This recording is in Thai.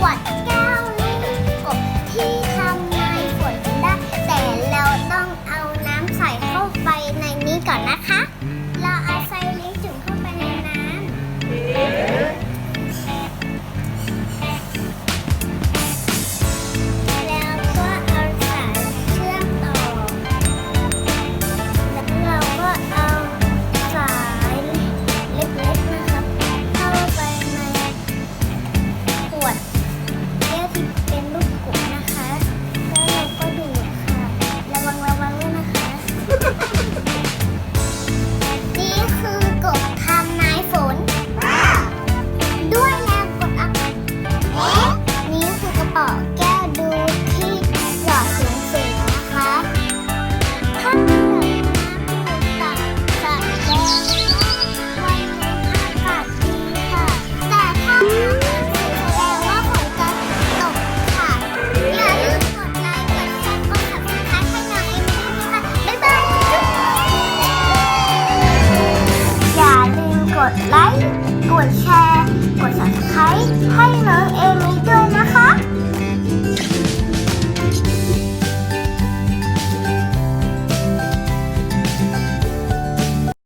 what? ดไลค์ กดแชร์ กด subscribe ให้น้องเอมีด้วย